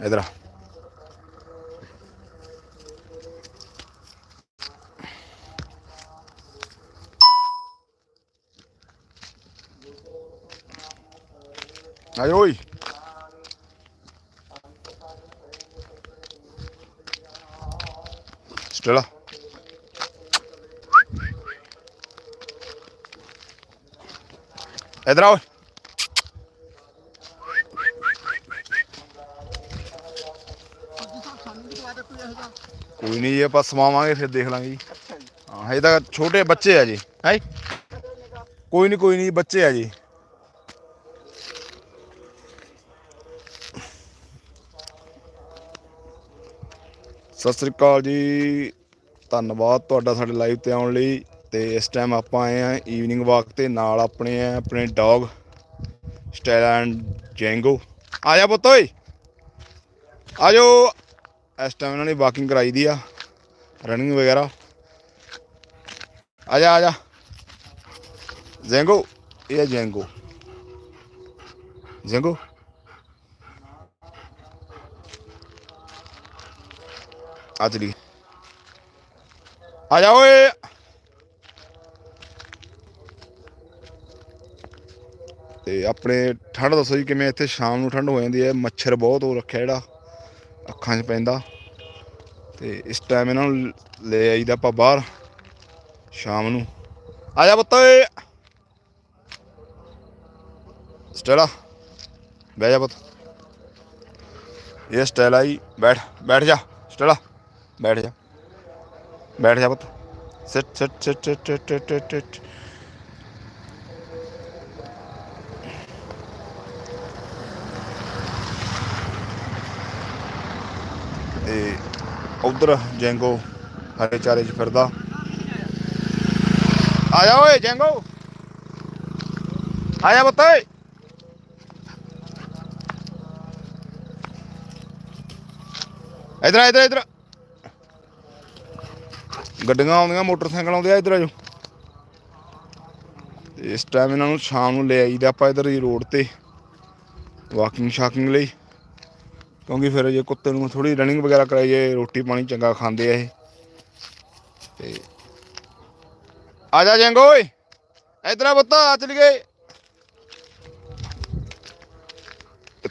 ਇਧਰ ਆ ਆਇਓ ਓਏ ਸਟੇਲਾ ਇਧਰ ਆਓ ਕੋਈ ਨਹੀਂ ਜੀ, ਆਪਾਂ ਸਮਾਵਾਂਗੇ, ਫਿਰ ਦੇਖ ਲਾਂਗੇ ਜੀ। ਹਾਂ ਇਹ ਤਾਂ ਛੋਟੇ ਬੱਚੇ ਆ ਜੀ, ਹੈ? ਕੋਈ ਨਹੀਂ ਕੋਈ ਨਹੀਂ, ਬੱਚੇ ਆ ਜੀ। ਸਤਿ ਸ੍ਰੀ ਅਕਾਲ ਜੀ। ਧੰਨਵਾਦ ਤੁਹਾਡਾ ਸਾਡੇ ਲਾਈਵ ਤੇ ਆਉਣ ਲਈ। ਤੇ ਇਸ ਟਾਈਮ ਆਪਾਂ ਆਏ ਆ ਈਵਨਿੰਗ ਵਾਕ ਤੇ, ਨਾਲ ਆਪਣੇ ਆ ਆਪਣੇ ਡੌਗ ਸਟੈਲ ਐਂਡ ਜੈਂਗੋ ਆ ਜਾ ਪੁੱਤ ਓਏ। ਆ ਜਾਓ। ਇਸ ਟਾਈਮ ਇਹਨਾਂ ਨੇ ਵਾਕਿੰਗ ਕਰਾਈ ਦੀ ਆ ਰਨਿੰਗ ਵਗੈਰਾ। ਆ ਜਾ ਆ ਜਾ। ਜੈਂਗੋ ਇਹ ਹੈ ਜੈਂਗੋ ਜੈਂਗੋ ਆ ਚਲੀ। ਆ ਜਾ ਓਏ। ਤੇ ਆਪਣੇ ਠੰਡ ਦੱਸੋ ਜੀ, ਕਿਵੇਂ ਇੱਥੇ ਸ਼ਾਮ ਨੂੰ ਠੰਡ ਹੋ ਜਾਂਦੀ ਹੈ? ਮੱਛਰ ਬਹੁਤ ਹੋ ਰੱਖਿਆ ਜਿਹੜਾ, ਅੱਖਾਂ 'ਚ ਪੈਂਦਾ। ਤੇ ਇਸ ਟਾਈਮ ਇਹਨਾਂ ਨੂੰ ਲੈ ਆਈਦਾ ਆਪਾਂ ਬਾਹਰ, ਸ਼ਾਮ ਨੂੰ। ਆ ਜਾ ਪੁੱਤ ਓਏ। ਸਟੈਲਾ, ਬਹਿ ਜਾ ਪੁੱਤ। ਇਹ ਸਟੈਲਾ ਆਈ ਬੈਠ ਬੈਠ ਜਾ, ਸਟੈਲਾ, ਬੈਠ ਜਾ। ਬੈਠ ਜਾ ਪੁੱਤ। ਸਿੱਟ ਸਿੱਟ ਸਿੱਟ, ਸਿਟ ਸਿਟ ਸਿਟ ਸਿਟ ਉਧਰ ਜੈਂਗੋ ਹਰੇ ਚਾਰੇ 'ਚ ਫਿਰਦਾ। ਆਇਆ ਜਾ ਓਏ ਜੈਂਗੋ। ਆ ਜਾ ਇਧਰ ਇਧਰ ਇਧਰ ਗੱਡੀਆਂ ਆਉਂਦੀਆਂ, ਮੋਟਰਸਾਈਕਲ ਆਉਂਦੇ ਆ ਇਧਰ ਆਜੋ ਇਸ ਟਾਈਮ ਇਹਨਾਂ ਨੂੰ ਸ਼ਾਮ ਨੂੰ ਲੈ ਆਈਦਾ ਆਪਾਂ ਇਧਰ ਹੀ ਰੋਡ ਤੇ ਵਾਕਿੰਗ ਸ਼ਾਕਿੰਗ ਲਈ। ਕਿਉਂਕਿ ਫਿਰ ਜੇ ਕੁੱਤੇ ਨੂੰ ਥੋੜੀ ਰਨਿੰਗ ਵਗੈਰਾ ਕਰਾਈਏ ਰੋਟੀ ਪਾਣੀ ਚੰਗਾ ਖਾਂਦੇ ਆ ਇਹ। ਤੇ ਆ ਜਾ ਜੰਗੋ ਓਏ। ਇਧਰ ਆ ਪੁੱਤ, ਆ ਚਲ ਗਏ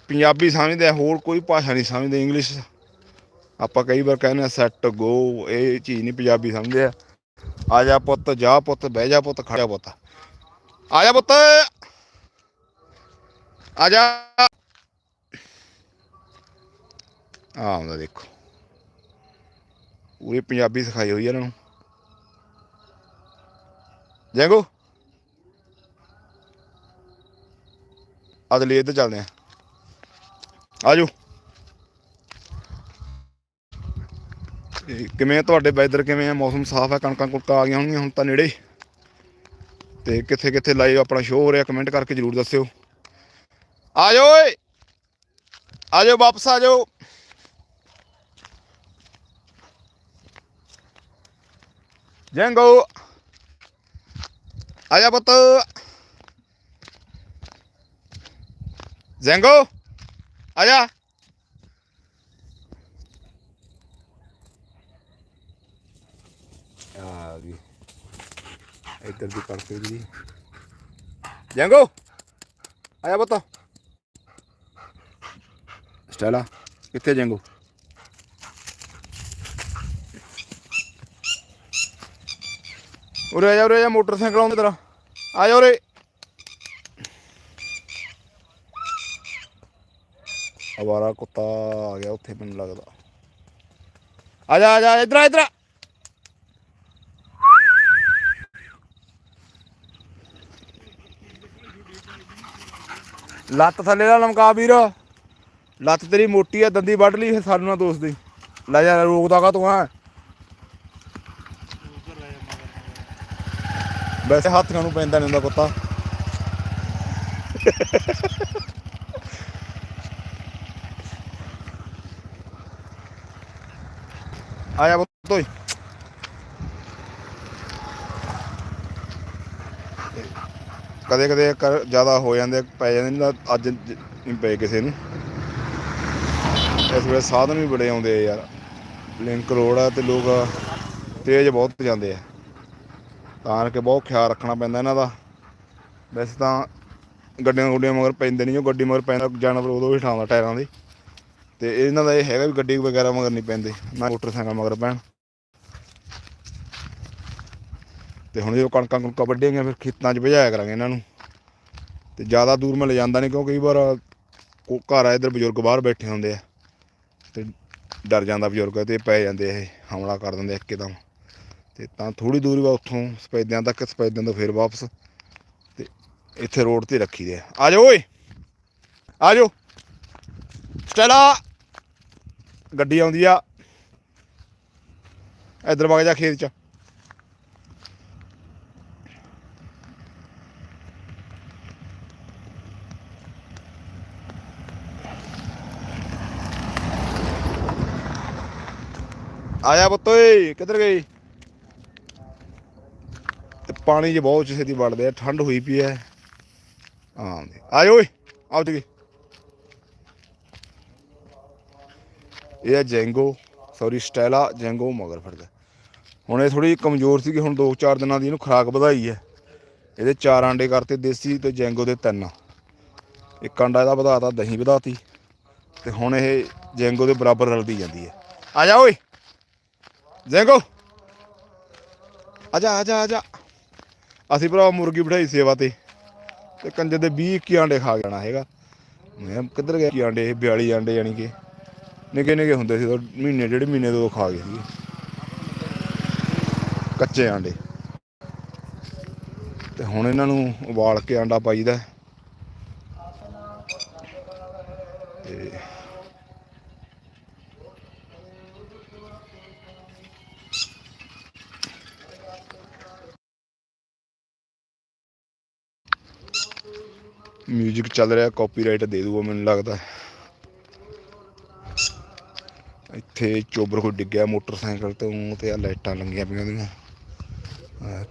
ਪੰਜਾਬੀ ਸਮਝਦੇ ਆ, ਹੋਰ ਕੋਈ ਭਾਸ਼ਾ ਨਹੀਂ ਸਮਝਦੇ ਇੰਗਲਿਸ਼ ਆਪਾਂ ਕਈ ਵਾਰ ਕਹਿੰਦੇ ਆ ਸੈੱਟ ਗੋ ਇਹ ਚੀਜ਼ ਨਹੀਂ ਪੰਜਾਬੀ ਸਮਝਦੇ ਆ। ਆ ਜਾ ਪੁੱਤ ਜਾ ਪੁੱਤ, ਬਹਿ ਜਾ ਪੁੱਤ ਖੜਿਆ ਪੁੱਤ। ਆ ਜਾ ਪੁੱਤ। ਆ ਜਾ। ਆ ਆਉਂਦਾ ਦੇਖੋ। ਪੂਰੀ ਪੰਜਾਬੀ ਸਿਖਾਈ ਹੋਈ ਇਹਨਾਂ ਨੂੰ। ਜੈਗੋ। ਅਗਲੇ ਇੱਧਰ ਚੱਲਦੇ ਆ। ਆਜੋ। ਕਿਵੇਂ ਤੁਹਾਡੇ ਵੈਦਰ ਕਿਵੇਂ ਆ? ਮੌਸਮ ਸਾਫ਼ ਹੈ ਕਣਕਾਂ ਕੁਣਕਾਂ ਆ ਗਈਆਂ ਹੋਣਗੀਆਂ ਹੁਣ ਤਾਂ ਨੇੜੇ। ਤੇ ਕਿੱਥੇ ਕਿੱਥੇ ਲਾਈਵ ਆਪਣਾ ਸ਼ੋਅ ਹੋ ਰਿਹਾ ਕਮੈਂਟ ਕਰਕੇ ਜਰੂਰ ਦੱਸਿਓ। ਆ ਜਾਓ ਓਏ। ਆ ਜਾਓ ਵਾਪਸ ਆ ਜਾਓ ਜੰਗੋ ਆ ਜਾ ਪੁੱਤ ਜੰਗੋ ਆ ਜਾ ਆ ਗਈ ਇੱਧਰ ਦੀ ਕਰਕੇ ਜੀ ਜੰਗੋ ਆਇਆ ਪੁੱਤ ਸਟੈਲਾ ਕਿੱਥੇ ਜੰਗੋ ਉਰੇ ਆ ਜਾ, ਉਰੇ ਆ ਜਾ, ਮੋਟਰਸਾਈਕਲ ਆਉਂਦਾ ਤੇਰਾ। ਆ ਜਾ ਉਰੇ। ਅਵਾਰਾ ਕੁੱਤਾ ਆ ਗਿਆ ਉੱਥੇ, ਮੈਨੂੰ ਲੱਗਦਾ। ਆ ਜਾ ਆ ਜਾ, ਇਧਰ ਇਧਰ ਲੱਤ ਥੱਲੇ ਦਾ ਲਮਕਾ ਵੀਰ। ਲੱਤ ਤੇਰੀ ਮੋਟੀ ਆ, ਦੰਦੀ ਵੱਢ ਲਈ ਫਿਰ ਸਾਨੂੰ ਨਾ ਦੋਸ ਦੇ। ਲੈ ਜਾ, ਰੋਕਦਾ ਕਾ ਤੂੰ ਆ? ਵੈਸੇ ਹੱਥ ਨੂੰ ਪੈਂਦਾ ਨਹੀਂ ਹੁੰਦਾ ਕੁੱਤਾ। ਆਇਆ ਜਾ ਪੁੱਤ ਓਏ। ਕਦੇ ਕਦੇ ਕਰ ਜ਼ਿਆਦਾ ਹੋ ਜਾਂਦੇ ਪੈ ਜਾਂਦੇ ਨਹੀਂ ਤਾਂ ਅੱਜ ਨਹੀਂ ਪਏ ਕਿਸੇ ਨੂੰ। ਇਸ ਵੇਲੇ ਸਾਧਨ ਵੀ ਬੜੇ ਆਉਂਦੇ ਆ ਯਾਰ। ਲਿੰਕ ਰੋਡ ਆ ਤੇ ਲੋਕ ਤੇਜ਼ ਬਹੁਤ ਜਾਂਦੇ ਆ। ਤਾਂ ਕਰਕੇ ਬਹੁਤ ਖਿਆਲ ਰੱਖਣਾ ਪੈਂਦਾ ਇਹਨਾਂ ਦਾ। ਵੈਸੇ ਤਾਂ ਗੱਡੀਆਂ ਗੁੱਡੀਆਂ ਮਗਰ ਪੈਂਦੇ ਨਹੀਂ, ਉਹ ਗੱਡੀ ਮਗਰ ਪੈਂਦਾ, ਜਾਨਵਰ ਉਦੋਂ ਵੀ ਠਾਉਂਦਾ ਟਾਇਰਾਂ ਦੇ। ਤੇ ਇਹਨਾਂ ਦਾ ਇਹ ਹੈਗਾ ਵੀ ਗੱਡੀ ਵਗੈਰਾ ਮਗਰ ਨਹੀਂ ਪੈਂਦੇ, ਨਾ ਮੋਟਰਸਾਈਕਲ ਮਗਰ ਪੈਣ। ਤੇ ਹੁਣ ਜਦੋਂ ਕਣਕਾਂ ਕੁਣਕਾਂ ਵੱਢੀਆਂ ਫਿਰ ਖੇਤਾਂ 'ਚ ਭਜਾਇਆ ਕਰਾਂਗੇ ਇਹਨਾਂ ਨੂੰ। ਤੇ ਜ਼ਿਆਦਾ ਦੂਰ ਮੈਂ ਲੈ ਜਾਂਦਾ ਨਹੀਂ, ਕਿਉਂਕਿ ਕਈ ਵਾਰ ਘਰ ਆ ਇੱਧਰ ਬਜ਼ੁਰਗ ਬਾਹਰ ਬੈਠੇ ਹੁੰਦੇ ਆ। ਤੇ ਡਰ ਜਾਂਦਾ ਬਜ਼ੁਰਗ, ਤੇ ਪੈ ਜਾਂਦੇ ਇਹ, ਹਮਲਾ ਕਰ ਦਿੰਦੇ ਇੱਕਦਮ। ਤੇ ਤਾਂ ਥੋੜੀ ਦੂਰੀ ਵਾ ਉੱਥੋਂ ਸਪੈਦਿਆਂ ਤੱਕ, ਸਪੈਦਿਆਂ ਤੋਂ ਫਿਰ ਵਾਪਸ ਤੇ ਇੱਥੇ ਰੋਡ ਤੇ ਰੱਖੀ ਦੇ ਆ। ਜਾਓ ਓਏ। ਆ ਜਾਓ। ਸਟੈਲਾ। ਗੱਡੀ ਆਉਂਦੀ ਆ। ਇੱਧਰ ਵਗ ਜਾ ਖੇਤ ਚ। ਆਇਆ ਪੁੱਤ ਓਏ, ਕਿੱਧਰ ਗਈ? ਪਾਣੀ 'ਚ ਬਹੁਤ ਛੇਤੀ ਵੜਦੇ ਆ, ਠੰਡ ਹੋਈ ਪਈ ਐ ਹਾਂ ਆ ਜਾ ਓਏ ਆਉ ਤੇ ਇਹ ਹੈ ਜੈਂਗੋ ਸੌਰੀ ਸਟੈਲਾ ਜੈਂਗੋ ਮਗਰ ਫਿਰਦਾ। ਹੁਣ ਇਹ ਥੋੜੀ ਕਮਜ਼ੋਰ ਸੀਗੀ, ਹੁਣ 2-4 ਦਿਨਾਂ ਦੀ ਇਹਨੂੰ ਖੁਰਾਕ ਵਧਾਈ ਹੈ। ਇਹਦੇ ਚਾਰ ਆਂਡੇ ਕਰਤੇ ਦੇਸੀ ਤੇ ਜੈਂਗੋ ਦੇ ਤਿੰਨ। ਇੱਕ ਆਂਡਾ ਇਹਦਾ ਵਧਾਤਾ, ਦਹੀਂ ਵਧਾਤੀ। ਤੇ ਹੁਣ ਇਹ ਜੈਂਗੋ ਦੇ ਬਰਾਬਰ ਰਲਦੀ ਜਾਂਦੀ ਹੈ। ਆ ਜਾ ਓਏ, ਜੈਂਗੋ। ਆ ਜਾ ਆ ਜਾ ਆ ਜਾ। ਅਸੀਂ ਭਰਾ ਮੁਰਗੀ ਬਿਠਾਈ ਸੇਵਾ ਤੇ। ਤੇ ਕੰਜੇ ਦੇ 20 21 ਆਂਡੇ ਖਾ ਜਾਣਾ ਹੈਗਾ ਮੈਂ ਕਿੱਧਰ ਗਿਆ ਕੀ ਆਂਡੇ, ਇਹ 42 ਆਂਡੇ ਯਾਨੀ ਕਿ। ਨਿੱਕੇ ਨਿੱਕੇ ਹੁੰਦੇ ਸੀ ਮਹੀਨੇ, ਡੇਢ ਮਹੀਨੇ ਤੋਂ ਖਾ ਗਏ ਸੀ ਕੱਚੇ ਆਂਡੇ। ਤੇ ਹੁਣ ਇਹਨਾਂ ਨੂੰ ਉਬਾਲ ਕੇ ਆਂਡਾ ਪਾਈਦਾ। ਤੇ ਮਿਊਜ਼ਿਕ ਚੱਲ ਰਿਹਾ ਕਾਪੀਰਾਈਟ ਦੇ ਦੂਗਾ ਮੈਨੂੰ ਲੱਗਦਾ। ਇੱਥੇ ਚੋਬਰ ਕੋਈ ਡਿੱਗਿਆ ਮੋਟਰਸਾਈਕਲ ਤੋਂ ਤੇ ਆ ਲਾਈਟਾਂ ਲੰਗੀਆਂ ਪਈਆਂ ਉਹਦੀਆਂ।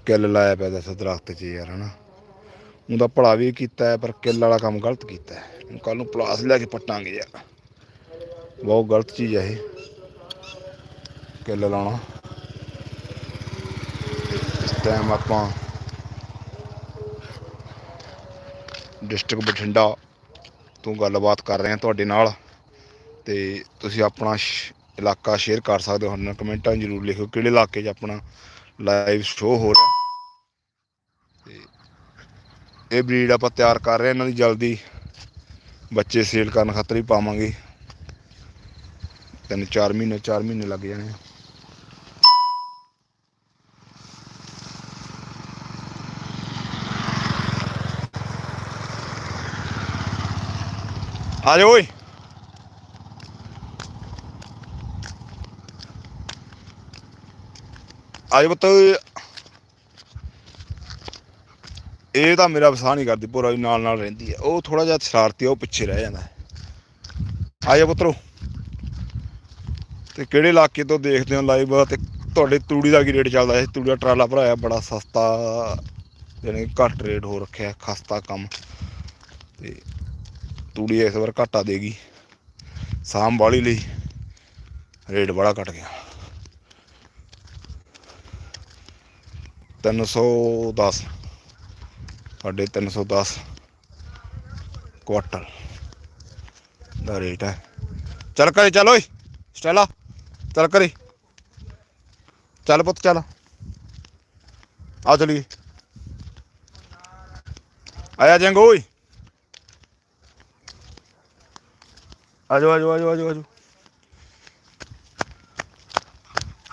ਕਿੱਲ ਲਾਇਆ ਪਿਆ ਦੱਸ ਦਰਖਤ 'ਚ ਯਾਰ ਹਨਾ। ਉਹਦਾ ਭਲਾ ਵੀ ਕੀਤਾ ਹੈ, ਪਰ ਕਿੱਲ ਵਾਲਾ ਕੰਮ ਗਲਤ ਕੀਤਾ ਕੱਲ ਨੂੰ ਪਲਾਸ ਲੈ ਕੇ ਪੱਟਾਂਗੇ ਯਾਰ। ਬਹੁਤ ਗਲਤ ਚੀਜ਼ ਹੈ ਇਹ। ਕਿੱਲ ਲਾਉਣਾ। ਇਸ ਟਾਈਮ ਆਪਾਂ ਡਿਸਟ੍ਰਿਕਟ ਬਠਿੰਡਾ ਤੋਂ ਗੱਲਬਾਤ ਕਰ ਰਹੇ ਹਾਂ ਤੁਹਾਡੇ ਨਾਲ ਤੇ ਤੁਸੀਂ ਆਪਣਾ ਸ਼- ਇਲਾਕਾ ਸ਼ੇਅਰ ਕਰ ਸਕਦੇ ਹੋ ਸਾਨੂੰ ਕਮੈਂਟਾਂ ਜ਼ਰੂਰ ਲਿਖੋ ਕਿਹੜੇ ਇਲਾਕੇ 'ਚ ਆਪਣਾ ਲਾਈਵ ਸ਼ੋਅ ਹੋ ਰਿਹਾ। ਤੇ ਇਹ ਬਰੀਡ ਆਪਾਂ ਤਿਆਰ ਕਰ ਰਹੇ ਹਾਂ ਇਹਨਾਂ ਦੀ ਜਲਦੀ। ਬੱਚੇ ਸੇਲ ਕਰਨ ਖਾਤਰ ਹੀ ਪਾਵਾਂਗੇ। ਤਿੰਨ ਚਾਰ ਮਹੀਨੇ ਚਾਰ ਮਹੀਨੇ ਲੱਗ ਜਾਣੇ ਆ। ਆ ਜਾ ਓਏ। ਆ ਜਾ ਪੁੱਤ। ਇਹ ਤਾਂ ਮੇਰਾ ਵਸਾ ਨਹੀਂ ਕਰਦੀ ਪੂਰਾ ਵੀ ਨਾਲ ਨਾਲ ਰਹਿੰਦੀ ਹੈ ਉਹ ਥੋੜਾ ਜਿਹਾ ਸ਼ਰਾਰਤੀ ਆ, ਉਹ ਪਿੱਛੇ ਰਹਿ ਜਾਂਦਾ। ਹੈ। ਆ ਜਾ ਪੁੱਤਰੋ। ਤੇ ਕਿਹੜੇ ਇਲਾਕੇ ਤੋਂ ਦੇਖਦੇ ਹੋ ਲਾਈਵ ਤੇ ਤੁਹਾਡੇ ਤੂੜੀ ਦਾ ਕੀ ਰੇਟ ਚੱਲਦਾ ਹੈ ਤੂੜੀ ਦਾ ਟਰਾਲਾ ਭਰਾਇਆ, ਬੜਾ ਸਸਤਾ ਯਾਨੀ ਕਿ ਘੱਟ ਰੇਟ ਹੋ ਰੱਖਿਆ, ਖਸਤਾ ਕੰਮ। ਤੇ ਤੂੜੀ ਇਸ ਵਾਰ ਘਾਟਾ ਦੇਗੀ। ਸਾਮ ਵਾਲੀ ਲਈ ਰੇਟ ਬੜਾ ਘਟ ਗਿਆ। 310 ਸਾਡੇ 310 ਕੁਆਟਲ ਦਾ ਰੇਟ ਹੈ। ਚੱਲ ਕਰੇ ਚੱਲ ਓਏ, ਸਟੈਲਾ, ਚੱਲ ਕਰੇ ਚੱਲ ਪੁੱਤ ਚੱਲ। ਆ ਚਲੀਏ। ਆਇਆ ਜੰਗ ਓਏ। ਆਜੋ ਆਜੋ ਆਜੋ ਆਜੋ ਆਜੋ